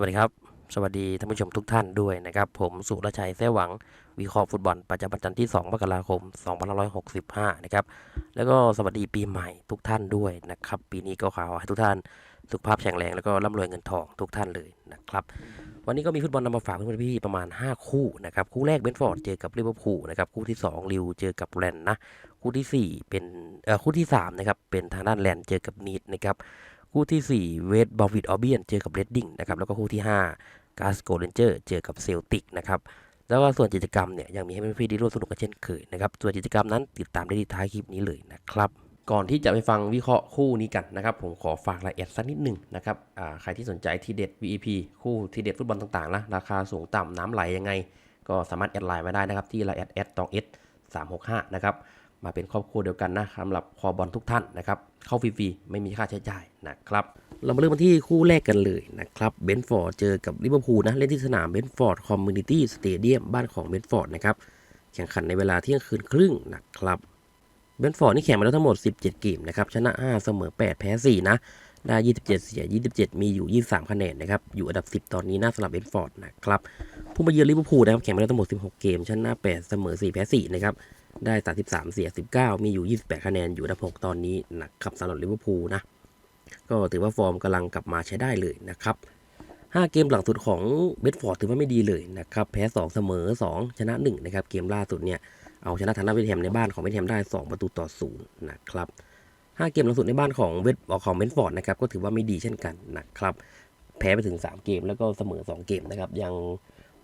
วัสดีครับ สวัสดีท่านผู้ชมทุกท่านด้วยนะครับ ผมสุรชัยแท้หวัง วิเคราะห์ฟุตบอลประจำวันจันทร์ที่ 2 มกราคม 2565 นะครับ แล้วก็สวัสดีปีใหม่ทุกท่านด้วยนะครับ ปีนี้ก็ขอให้ทุกท่านสุขภาพแข็งแรงแล้วก็ร่ำรวยเงินทองทุกท่านเลยนะครับ วันนี้ก็มีฟุตบอลนำมาฝากเพื่อนพี่ประมาณ 5 คู่นะครับ คู่แรกเบนฟอร์ดเจอกับลิเวอร์พูลนะครับคู่ที่2ลิวเจอกับแลนนะคู่ทีสี่4 เป็นเอ่อคู่ที่3นะครับเป็นทางด้านแลนด์เจอกับนีดนะครับ คู่ทีสี่ 4 เวสบอลวิดออเบียนเจอกับเรดดิ้งนะครับแล้วก็คู่ที่5กาสโกเรนเจอร์เจอกับเซลติกนะครับแล้วก็ส่วนกิจกรรมเนี่ยยังมีให้เพื่อนๆได้ร่วมสนุกกันเช่นเคยนะครับส่วนกิจกรรมนั้นติดตามได้ที่ท้ายคลิปนี้เลยนะครับก่อนที่จะไปฟังวิเคราะห์คู่นี้กันนะครับ ผมขอฝากรายละเอียดสักนิดหนึ่งนะครับใครที่สนใจทีเด็ด VEP คู่ทีเด็ดฟุตบอลต่างๆนะราคาสูงต่ำน้ำไหลยังไง ก็สามารถแอดไลน์มาได้นะครับที่ไลน์แอดแอดตองเอสสามหกห้านะครับ มาเป็นครอบครัวเดียวกันนะสำหรับคอบอลทุกท่านนะครับเข้าฟรีๆไม่มีค่าใช้จ่ายนะครับเรามาเริ่มกันที่คู่แรกกันเลยนะครับเบนฟอร์ดเจอกับลิเวอร์พูลนะเล่นที่สนามเบนฟอร์ดคอมมูนิตี้สเตเดียมบ้านของเบนฟอร์ดนะครับแข่งขันในเวลาเที่ยงคืนครึ่งนะครับเบนฟอร์ดนี่แข่งมาแล้วทั้งหมด 17 เกมนะครับชนะ 5 เสมอ 8 แพ้ 4 นะ ได้ 27 เสีย 27 มีอยู่ 23 คะแนนนะครับ อยู่อันดับ 10 ตอนนี้นะสำหรับเบนฟอร์ดนะครับ ผู้มาเยือนลิเวอร์พูลนะครับแข่งมาแล้วทั้งหมด 16 เกม ชนะ 8 เสมอ 4 แพ้ 4 นะครับ ได้ 33 เสีย 19 มีอยู่ 28 คะแนนอยู่อันดับ6ตอนนี้นะครับสำหรับลิเวอร์พูลนะ ก็ถือว่าฟอร์มกำลังกลับมาใช้ได้เลยนะครับ 5 เกมหลังสุดของเบดฟอร์ดถือว่าไม่ดีเลยนะครับ แพ้ 2 เสมอ 2 ชนะ 1 นะครับ เกมล่าสุดเนี่ย เอาชนะทางด้านเวทแฮมในบ้านของเวทแฮมได้ 2 ประตูต่อ 0 นะครับ 5 เกมหลังสุดในบ้านของเวทของเบดฟอร์ดนะครับ ก็ถือว่าไม่ดีเช่นกันนะครับ แพ้ไปถึง 3 เกมแล้วก็เสมอ 2 เกมนะครับ ยัง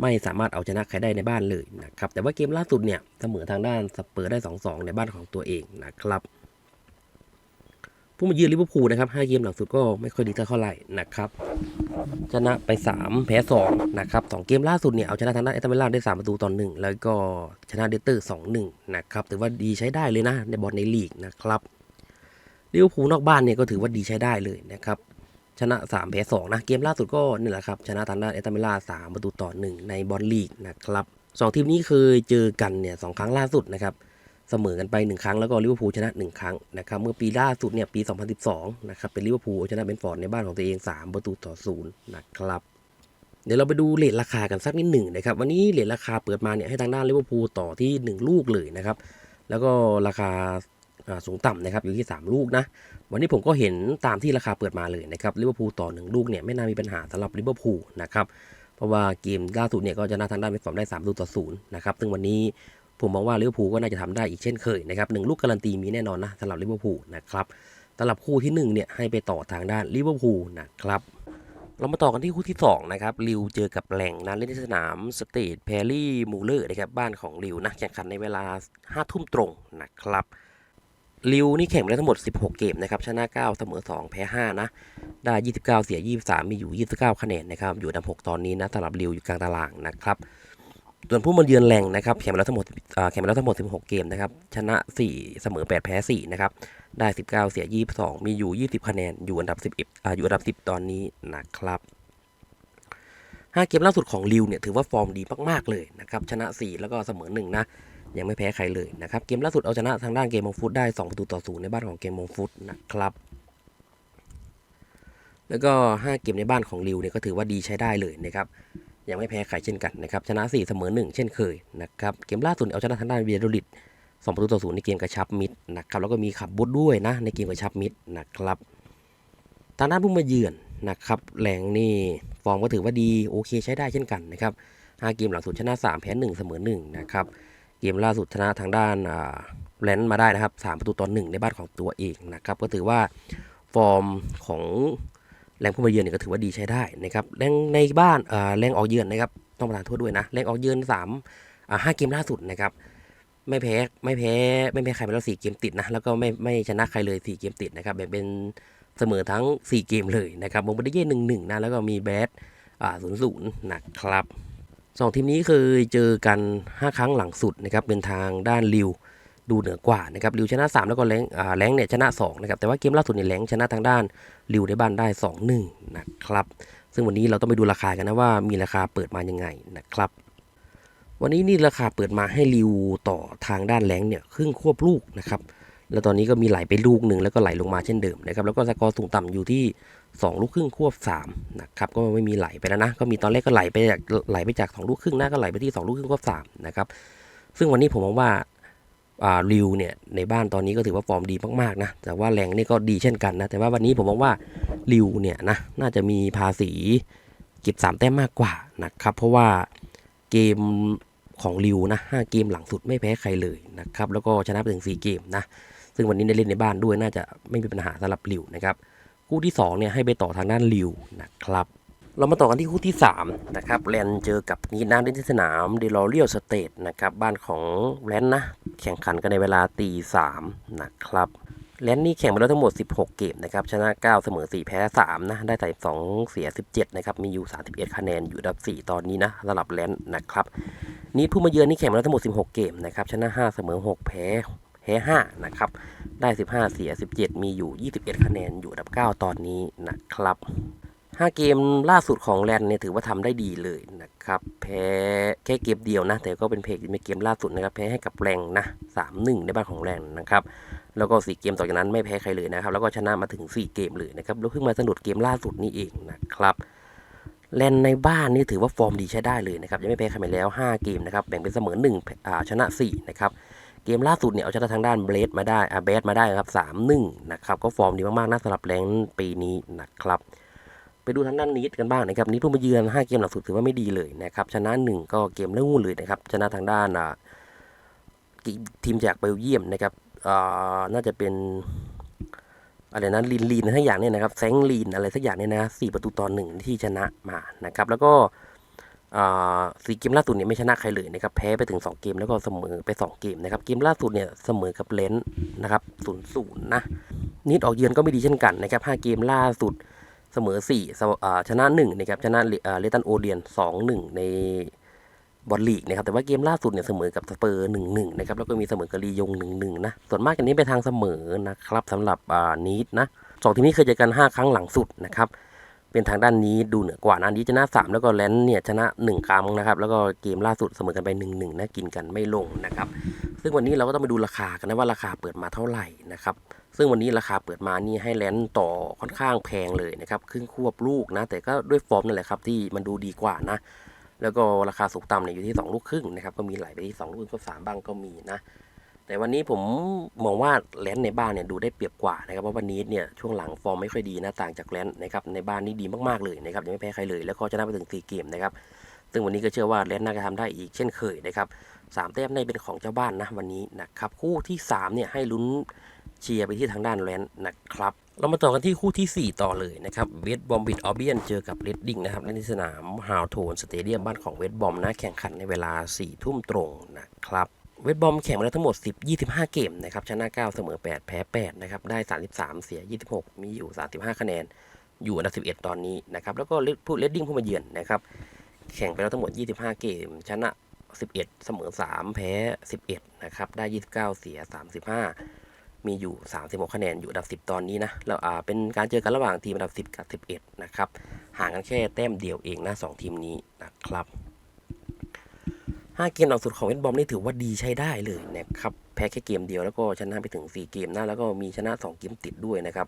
ไม่สามารถเอาชนะใครได้ในบ้านเลยนะครับ แต่ว่าเกมล่าสุดเนี่ยเสมอทางด้านสเปอร์ได้ 2-2 ในบ้านของตัวเองนะครับ ผู้มาเยือนลิเวอร์พูลนะครับ5เกมหลังสุดก็ไม่ค่อยดีเท่าไหร่นะครับ ชนะไป 3 แพ้2นะครับ2เกมล่าสุดเนี่ยเอาชนะทางด้านเอตเมล่าได้ 3 ประตูต่อ1แล้วก็ชนะเดสเตอร์ 2-1 นะครับถือว่าดีใช้ได้เลยนะในบอลในลีกนะครับลิเวอร์พูลนอกบ้านเนี่ยก็ถือว่าดีใช้ได้เลยนะครับ ชนะ 3 แพ้2นะ เกมล่าสุดก็นี่แหละครับ ชนะทางด้านเอตเมล่า3ประตูต่อ 1 ในบอลลีกนะครับสองทีมนี้เคยเจอกันเนี่ยสองครั้งล่าสุดนะครับเสมอกันไป 1 ครั้งแล้วก็ลิเวอร์พูลชนะ 1 ครั้งนะครับเมื่อปีล่าสุดเนี่ยปี 2012นะครับเป็นลิเวอร์พูลชนะเบนฟอร์ดในบ้านของตัวเอง 3 ประตูต่อ0นะครับเดี๋ยวเราไปดูเลทราคากันสักนิดหนึ่งนะครับวันนี้เลทราคาเปิดมาเนี่ยให้ทางด้านลิเวอร์พูลต่อที่ 1 ลูกเลยนะครับแล้วก็ราคา สูงต่ำนะครับอยู่ที่ 3 ลูกนะ วันนี้ผมก็เห็นตามที่ราคาเปิดมาเลยนะครับลิเวอร์พูลต่อ 1 ลูกเนี่ยไม่น่ามีปัญหาสำหรับลิเวอร์พูลนะครับเพราะว่าเกมล่าสุดเนี่ยก็ชนะทางด้านเบนฟอร์ดได้3ประตูต่อ0นะครับซึ่งวันนี้ผมมองว่าลิเวอร์พูลก็น่าจะทำได้อีกเช่นเคยนะครับหนึ่งลูกการันตีมีแน่นอนนะสำหรับลิเวอร์พูลนะครับสำหรับคู่ที่หนึ่งเนี่ยให้ไปต่อทางด้านลิเวอร์พูลนะครับเรามาต่อกันที่คู่ที่ 2 นะครับลิวเจอกับแหล่งนะเล่นที่สนามสเตทแพรรี่มูเลอร์นะครับบ้านของลิวนะแข่งขันในเวลา5ทุ่มตรงนะครับ ลิวนี่แข่งไปแล้วทั้งหมด 16 เกมนะครับ ชนะ 9 เสมอ 2 แพ้ 5 นะ ได้ 29 เสีย 23 มีอยู่ 29 คะแนนนะครับ อยู่ดับ6ตอนนี้นะสำหรับลิวอยู่กลางตารางนะครับ ส่วนผู้มาเยือนแหล่งนะครับ แข่งมาแล้วทั้งหมดแข่งมาแล้วทั้งหมด 16 เกมนะครับ ชนะ 4 เสมอ 8 แพ้ 4 นะครับ ได้ 19 เสีย 22 มีอยู่ 20 คะแนน อยู่อันดับ11อ่าอยู่อันดับ 10 ตอนนี้นะครับ5เกมล่าสุดของลิวเนี่ยถือว่าฟอร์มดีมากๆเลยนะครับ ชนะ 4 แล้วก็เสมอ 1 นะ ยังไม่แพ้ใครเลยนะครับ เกมล่าสุดเอาชนะทางด้านเกมมงฟุตได้ 2 ประตูต่อ0ในบ้านของเกมมงฟุตนะครับ แล้วก็ 5 เกมในบ้านของลิวเนี่ยก็ถือว่าดีใช้ได้เลยนะครับยังไม่แพ้ใครเช่นกันนะครับชนะ 4 เสมอ 1 เช่นเคยนะครับเกมล่าสุดเอาชนะทางด้านเวียโดลิด2ประตูต่อ0ในเกมกระชับมิดนะครับแล้วก็มีขับบุดด้วยนะในเกมกระชับมิดนะครับทางด้านผู้มาเยือนนะครับแหลงนี่ฟอร์มก็ถือว่าดีโอเคใช้ได้เช่นกันนะครับ5เกมหลังสุดชนะ 3 แพ้ 1 เสมอ1นะครับ มล่าสุดชนะทางด้านอ่าแลนด์มาได้นะครับ3ประตูต่อ1ในบ้านของตัวเองนะครับก็ถือว่าฟอร์มของแรงผู้มาเยือนเนี่ยก็ถือว่าดีใช้ได้นะครับแรงในบ้านแรงออกเยือนนะครับต้องประทานโทษด้วยนะแรงออกเยือนสามห้าเกมล่าสุดนะครับไม่แพ้ไม่แพ้ไม่แพ้ใครมาแล้วสี่เกมติดนะแล้วก็ไม่ไม่ชนะใครเลยสี่เกมติดนะครับแบ่งเป็นเสมอทั้งสี่เกมเลยนะครับมงบดิเย่หนึ่งหนึ่งนะแล้วก็มีแบดอ่าศูนย์ศูนย์นะครับ สองทีมนี้เคยเจอกัน 5 ครั้งหลังสุดนะครับเป็นทางด้านริวดูเหนือกว่านะครับริวชนะ 3 แล้วก็แรงอ่าแรงเนี่ยชนะ2นะครับแต่ว่าเกมล่าสุดเนี่ยแรงชนะทางด้านริวในบ้านได้ 2-1 นะครับ ซึ่งวันนี้เราต้องไปดูราคากันนะว่ามีราคาเปิดมายังไงนะครับ วันนี้นี่ราคาเปิดมาให้ริวต่อทางด้านแรงเนี่ยครึ่งควบลูกนะครับแล้วตอนนี้ก็มีไหลไปลูกหนึ่งแล้วก็ไหลลงมาเช่นเดิมนะครับแล้วก็สกอร์สูงต่ำอยู่ที่ 2 ลูกครึ่งควบ3นะครับก็ไม่มีไหลไปแล้วนะ ก็มีตอนแรกก็ไหลไปจากไหลไปจาก 2 ลูกครึ่งหน้าก็ไหลไปที่ 2 ลูกครึ่งควบ3นะครับซึ่งวันนี้ผมมองว่าริวเนี่ยในบ้านตอนนี้ก็ถือว่าฟอร์มดีมากๆนะแต่ว่าแรงนี่ก็ดีเช่นกันนะแต่ว่าวันนี้ผมมองว่าริวเนี่ยนะน่าจะมีภาษีเก็บ 3 แต้มมากกว่านะครับเพราะว่าเกมของริวนะ5เกมหลังสุดไม่แพ้ใครเลยนะครับแล้วก็ชนะไปถึง 4 เกมนะซึ่งวันนี้ได้เล่นในบ้านด้วยน่าจะไม่มีปัญหาสำหรับริวนะครับ คู่ที่2เนี่ยให้ไปต่อทางด้านลิวนะครับ เรามาต่อกันที่คู่ที่3นะครับแลนเจอกับนีน้ำเล่นที่สนามเดลอเรียลสเตทนะครับบ้านของแลนนะ แข่งขันกันในเวลาตีสามนะครับแลนนี่แข่งมาแล้วทั้งหมด 16 เกมนะครับ ชนะ 9 เสมอ 4 แพ้ 3 นะ ได้แต่2เสีย 17 นะครับ มีอยู่ 31 คะแนน อยู่อันดับ 4 ตอนนี้นะสำหรับแลนนะครับ นี่ผู้มาเยือนนี่แข่งมาแล้วทั้งหมด 16 เกมนะครับ ชนะ 5 เสมอ 6 แพ้ แพ้5นะครับ ได้ 15 เสีย 17 มีอยู่ 21 คะแนนอยู่อันดับ 9 ตอนนี้นะครับ 5 เกมล่าสุดของแลนเนี่ยถือว่าทำได้ดีเลยนะครับ แพ้แค่เกมเดียวนะ แต่ก็เป็นเพจในเกมล่าสุดนะครับ แพ้ให้กับแรงนะ 3-1 ในบ้านของแรงนะครับแล้วก็ 4 เกมต่อจากนั้นไม่แพ้ใครเลยนะครับ แล้วก็ชนะมาถึง 4 เกมเลยนะครับแล้วเพิ่งมาสะดุดเกมล่าสุดนี่เองนะครับแลนในบ้านนี่ถือว่าฟอร์มดีใช้ได้เลยนะครับยังไม่แพ้ใครมาแล้ว 5 เกมนะครับแบ่งเป็นเสมอ1อ่าชนะ4นะครับ เกมล่าสุดเนี่ยเอาชนะทางด้านเบรดมาได้อาเบสมาได้ครับสามหนึ่งนะครับก็ฟอร์มดีมากๆนะสำหรับแรงปีนี้นะครับ ไปดูทางด้านนีดกันบ้างนะครับนีดผู้มาเยือน 5 เกมหลังสุดถือว่าไม่ดีเลยนะครับชนะ 1 ก็เกมเล่งูเลยนะครับชนะทางด้านทีมจากเบลเยียมนะครับน่าจะเป็นอะไรนะลีนลีนทั้งอย่างเนี่ยนะครับแซงลีนอะไรสักอย่างเนี่ยนะสี่ประตูต่อหนึ่งที่ชนะมานะครับ แล้วก็ สี่เกมล่าสุดเนี่ยไม่ชนะใครเลยนะครับแพ้ไปถึง 2 เกมแล้วก็เสมอไป 2 เกมนะครับเกมล่าสุดเนี่ยเสมอกับเลนส์นะครับศูนย์ศูนย์นะนิดออกเยือนก็ไม่ดีเช่นกันนะครับ5เกมล่าสุดเสมอ4เสมออ่ชนะ1นะครับชนะเลตันโอเดียน 2-1 ในบอลลีกนะครับแต่ว่าเกมล่าสุดเนี่ยเสมอกับสเปอร์1-1นะครับแล้วก็มีเสมอกับลียง1-1นะส่วนมากกันนี้ไปทางเสมอนะครับสำหรับอ่านีดนะสองทีมนี้เคยเจอกัน 5 ครั้งหลังสุดนะครับ เป็นทางด้านนี้ดูเหนือกว่านะอันนี้ชนะ 3 แล้วก็แลนด์เนี่ยชนะ1ครั้งนะครับแล้วก็เกมล่าสุดเสมอกันไป1 1นะกินกันไม่ลงนะครับซึ่งวันนี้เราก็ต้องไปดูราคากันนะว่าราคาเปิดมาเท่าไหร่นะครับซึ่งวันนี้ราคาเปิดมานี่ให้แลนด์ต่อค่อนข้างแพงเลยนะครับครึ่งควบลูกนะแต่ก็ด้วยฟอร์มนั่นแหละครับที่มันดูดีกว่านะแล้วก็ราคาสูงต่ำเนี่ยอยู่ที่ 2 ลูกครึ่งนะครับก็มีไหลไปที่ 2 ลูกครึ่งก็สามบ้างก็มีนะ แต่วันนี้ผมมองว่าแลนด์ในบ้านเนี่ยดูได้เปรียบกว่านะครับเพราะวันนี้เนี่ยช่วงหลังฟอร์มไม่ค่อยดีนะต่างจากแลนด์นะครับในบ้านนี่ดีมากๆเลยนะครับยังไม่แพ้ใครเลยแล้วก็ชนะไปถึง4เกมนะครับซึ่งวันนี้ก็เชื่อว่าแลนด์น่าจะทำได้อีกเช่นเคยนะครับสามแต้มในเป็นของเจ้าบ้านนะวันนี้นะครับคู่ที่3เนี่ยให้ลุ้นเชียร์ไปที่ทางด้านแลนด์นะครับเรามาต่อกันที่คู่ทีสี่4 ต่อเลยนะครับเวสต์บอมบิดออเบียนเจอกับเรดดิ้งนะครับเล่นสนามฮาวโทนสเตเดียมบ้านของเวสต์บอมนะแข่งขันในเวลา4ทุ่มตรงนะครับ เวทบอมแข่งมาแล้วทั้งหมด 10 25 เกมนะครับชนะ 9 เสมอ 8 แพ้ 8 นะครับ ได้ 33 เสีย 26 มีอยู่ 35 คะแนน อยู่อันดับ 11 ตอนนี้นะครับ แล้วก็ผู้เลดดิ้งผู้มาเยือนนะครับ แข่งไปแล้วทั้งหมด 25 เกม ชนะ 11 เสมอ 3 แพ้ 11 นะครับ ได้ 29 เสีย 35 มีอยู่ 36 คะแนน อยู่อันดับ 10 ตอนนี้นะ แล้วอ่า เป็นการเจอกันระหว่างทีมอันดับ 10 กับ 11 นะครับ ห่างกันแค่แต้มเดียวเองนะสองทีมนี้นะครับ ห้าเกมหลังสุดของเวทบอมนี่ถือว่าดีใช้ได้เลยนะครับ แพ้แค่เกมเดียวแล้วก็ชนะไปถึง 4 เกมนะ แล้วก็มีชนะ 2 เกมติดด้วยนะครับ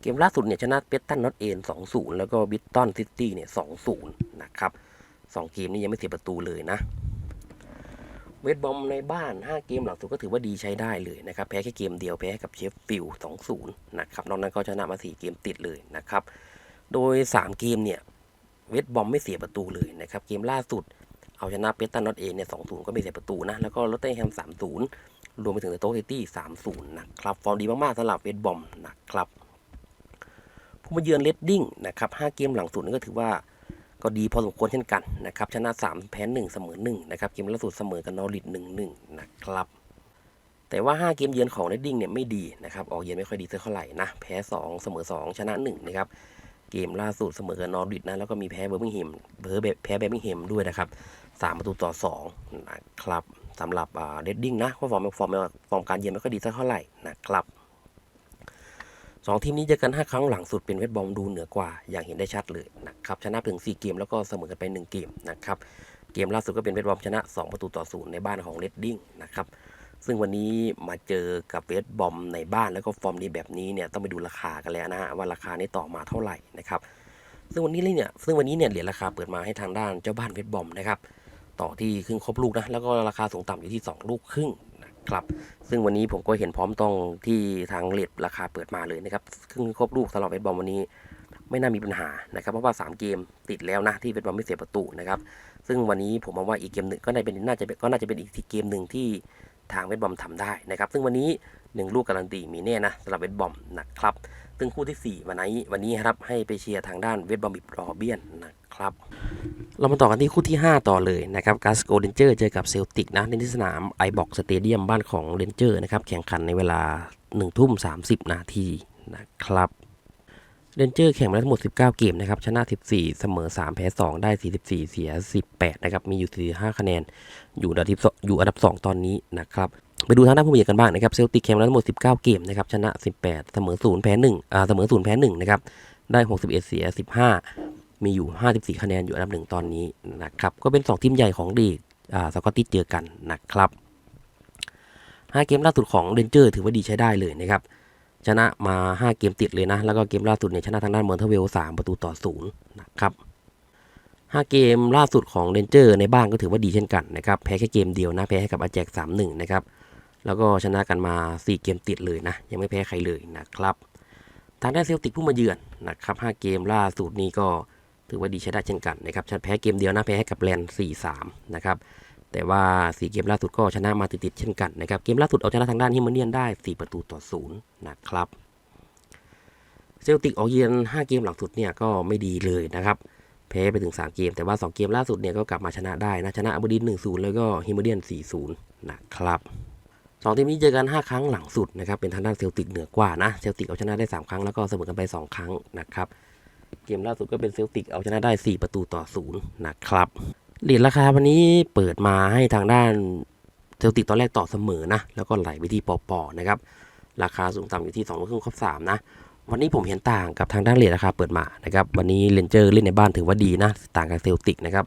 เกมล่าสุดเนี่ยชนะเปตันนอตเอ็น2-0แล้วก็บิตตันซิตี้เนี่ย2-0นะครับ2เกมนี้ยังไม่เสียประตูเลยนะ เวทบอมในบ้าน 5 เกมหลังสุดก็ถือว่าดีใช้ได้เลยนะครับ แพ้แค่เกมเดียวแพ้กับเชฟฟิลด์2-0นะครับ นอกนั้นก็ชนะมา 4 เกมติดเลยนะครับ โดย 3 เกมเนี่ย เวทบอมไม่เสียประตูเลยนะครับ เกมล่าสุด เอาชนะเปตันนอตเอเนี่ยสองศูนย์ก็ไม่เสียประตูนะ แล้วก็ลอตเต้แฮมสามศูนย์รวมไปถึงโต๊ะซิตี้สามศูนย์นะครับ ฟอร์มดีมาก ๆสำหรับเวทบอมนะครับ ผู้มาเยือนเลดดิ้งนะครับห้าเกมหลังสุดนี่นก็ถือว่าก็ดีพอสมควรเช่นกันนะครับ ชนะสามแพ้หนึ่งเสมอหนึ่งนะครับ เกมล่าสุดเสมอกับนอริทหนึ่งหนึ่งนะครับ แต่ว่า 5 เกมเยือนของเรดดิ้งเนี่ยไม่ดีนะครับ ออกเยือนไม่ค่อยดีเท่าไหร่นะ แพ้ 2 เสมอ 2 ชนะ1นะครับ เกมล่าสุดเสมอกับนอริทนะ แล้วก็มีแพ้เบอร์มิงแฮมเบอร์แพ้เบอร์มิงแฮมด้วยนะครับ สามประตูต่อสองนะครับสำหรับเรดดิ้งนะเพราะฟอร์มฟอร์มฟอร์มการเยือนไม่ค่อยดีสักเท่าไหร่นะครับสองทีมนี้เจอกัน 5 ครั้งหลังสุดเป็นเวทบอมดูเหนือกว่า อย่างเห็นได้ชัดเลยนะครับชนะถึง 4 เกมแล้วก็เสมอกันไป 1 เกมนะครับเกมล่าสุดก็เป็นเวทบอมชนะ 2 ประตูต่อศูนย์ในบ้านของเรดดิ้งนะครับซึ่งวันนี้มาเจอกับเวสบอมในบ้านแล้วก็ฟอร์มดีแบบนี้เนี่ยต้องไปดูราคากันแล้วนะฮะว่าราคานี้ต่อมาเท่าไหร่นะครับซึ่งวันนี้เนี่ยซึ่งวันนี้เนี่ยเหรียญราคาเปิดมาให้ทางด้านเจ้าบ้านเวสบอมนะครับ ต่อที่ครึ่งครบลูกนะแล้วก็ราคาสูงต่ำอยู่ที่ 2 ลูกครึ่งนะครับซึ่งวันนี้ผมก็เห็นพร้อมตรงที่ทางเลทราคาเปิดมาเลยนะครับครึ่งครบลูกสำหรับเวสบอมวันนี้ไม่น่ามีปัญหานะครับ เพราะว่า 3 เกมติดแล้วนะที่เวสบอมไม่เสียประตูนะครับ ซึ่งวันนี้ผมมองว่าอีกเกมหนึ่งก็น่าจะเป็นน่าจะเป็นก็น่าจะเป็นอีกเกมหนึ่งที่ทางเวทบอมทำได้นะครับ ซึ่งวันนี้ 1 ลูกการันตีมีแน่นะสำหรับเวทบอมนะครับซึ่งคู่ที่ 4 วันนี้วันนี้ครับให้ไปเชียร์ทางด้านเวทบอมบิบรอเบียนนะครับ เรามาต่อกันที่คู่ที่ 5 ต่อเลยนะครับกาสโกเดนเจอร์เจอกับเซลติกนะในที่สนามไอบ็อกสเตเดียมบ้านของเดนเจอร์นะครับแข่งขันในเวลา 1 ทุ่ม 30 นาทีนะครับเดนเจอร์แข่งมาแล้วทั้งหมด 19 เกมนะครับ ชนะ 14 เสมอ 3 แพ้ 2 ได้ 44 เสีย 18 นะครับ มีอยู่ 45 คะแนน อยู่อันดับสองอยู่อันดับ 2 ตอนนี้นะครับ ไปดูทางด้านผู้มีกันบ้างนะครับเซลติกแข่งมาแล้วทั้งหมด 19 เกมนะครับชนะ 18 เสมอ0แพ้1อ่าเสมอ0แพ้1นะครับได้ 61 เสีย 15 มีอยู่ 54 คะแนนอยู่อันดับ1ตอนนี้นะครับก็เป็น 2 ทีมใหญ่ของลีกอ่าสกอตติชเจอกันนะครับ5เกมล่าสุดของเรนเจอร์ถือว่าดีใช้ได้เลยนะครับชนะมา 5 เกมติดเลยนะ แล้วก็เกมล่าสุดเนี่ยชนะทางด้านเมอร์เทเวล3ประตูต่อ0นะครับ5เกมล่าสุดของเรนเจอร์ในบ้านก็ถือว่าดีเช่นกันนะครับ แพ้แค่เกมเดียวนะ แพ้ให้กับอาแจก3-1 นะครับ แล้วก็ชนะกันมา 4 เกมติดเลยนะ ยังไม่แพ้ใครเลยนะครับ ทางด้านเซลติกผู้มาเยือนนะครับ 5 เกมล่าสุดนี้ก็ถือว่าดีใช้ได้เช่นกันนะครับชนะแพ้เกมเดียวนะแพ้ให้กับแลนด์4-3 นะครับ แต่ว่า 4 เกมล่าสุดก็ชนะมาติดๆเช่นกันนะครับ เกมล่าสุดเอาชนะทางด้านฮิมเมเนียนได้ 4 ประตูต่อ0นะครับเซลติกออกเยือน 5 เกมหลังสุดเนี่ยก็ไม่ดีเลยนะครับ แพ้ไปถึง 3 เกม แต่ว่า 2 เกมล่าสุดเนี่ยก็กลับมาชนะได้นะ ชนะอบูดิน1-0 แล้วก็ฮิมเมเนียน4-0 นะครับ สองทีมนี้เจอกัน 5 ครั้งหลังสุดนะครับเป็นทางด้านเซลติกเหนือกว่านะเซลติกเอาชนะได้ 3 ครั้งแล้วก็เสมอกันไป 2 ครั้งนะครับเกมล่าสุดก็เป็นเซลติกเอาชนะได้ 4 ประตูต่อ0นะครับเหรียญราคาวันนี้เปิดมาให้ทางด้านเซลติกตอนแรกต่อเสมอนะแล้วก็ไหลไปที่ปอปอนะครับราคาสูงต่ำอยู่ที่2องครึ่งครบสามนะวันนี้ผมเห็นต่างกับทางด้านเหรียญราคาเปิดมานะครับวันนี้เลนเจอร์เล่นในบ้านถือว่าดีนะต่างกับเซลติกนะครับ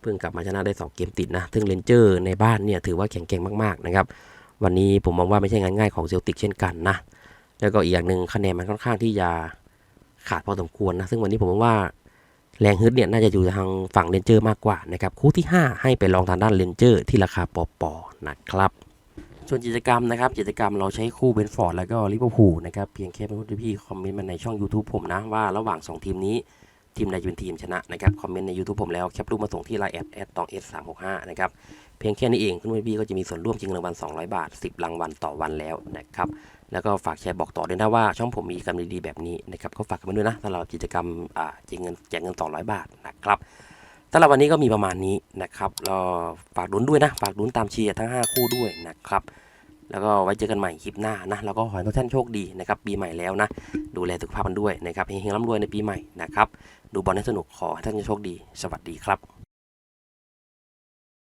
เพิ่งกลับมาชนะได้ 2 เกมติดนะซึ่งเลนเจอร์ในบ้านเนี่ยถือว่าแข็งแกร่งมากๆนะครับ วันนี้ผมมองว่าไม่ใช่งานง่ายของเซลติกเช่นกันนะ แล้วก็อีกอย่างหนึ่งคะแนนมันค่อนข้างที่จะขาดพอสมควรนะ ซึ่งวันนี้ผมมองว่าแรงฮึดเนี่ยน่าจะอยู่ทางฝั่งเรนเจอร์มากกว่านะครับคู่ที่ 5 ให้ไปลองทางด้านเรนเจอร์ที่ราคาปอปอนะครับส่วนกิจกรรมนะครับกิจกรรมเราใช้คู่เบนฟอร์ดแล้วก็ลิเวอร์พูลนะครับเพียงแค่เป็นคนที่พี่คอมเมนต์มาในช่อง YouTube ผมนะ ว่าระหว่าง 2 ทีมนี้ทีมใดจะเป็นทีมชนะนะครับคอมเมนต์ใน YouTube ผมแล้วแคปรูปมาส่งที่ไลน์แอดแอดตองเอสสามหกห้านะครับ เพียงแค่นี้เองคุณพี่ก็จะมีส่วนร่วมชิงรางวัล 200 บาท 10 รางวัลต่อวันแล้วนะครับ แล้วก็ฝากแชร์บอกต่อด้วยนะว่า ช่องผมมีกิจกรรมดีๆแบบนี้นะครับก็ฝากกันมาด้วยนะสำหรับกิจกรรมแจกเงินแจกเงิน 200 บาทนะครับสำหรับวันนี้ก็มีประมาณนี้นะครับเราฝากดุนด้วยนะ ฝากดุนตามเชียร์ทั้ง 5 คู่ด้วยนะครับแล้วก็ไว้เจอกันใหม่คลิปหน้านะ แล้วก็ขอให้ทุกท่านโชคดีนะครับ ปีใหม่แล้วนะ ดูแลสุขภาพกันด้วยนะครับเฮงๆร่ำรวยในปีใหม่นะครับ ดูบอลให้สนุกขอให้ท่านโชคดี สวัสดีครับ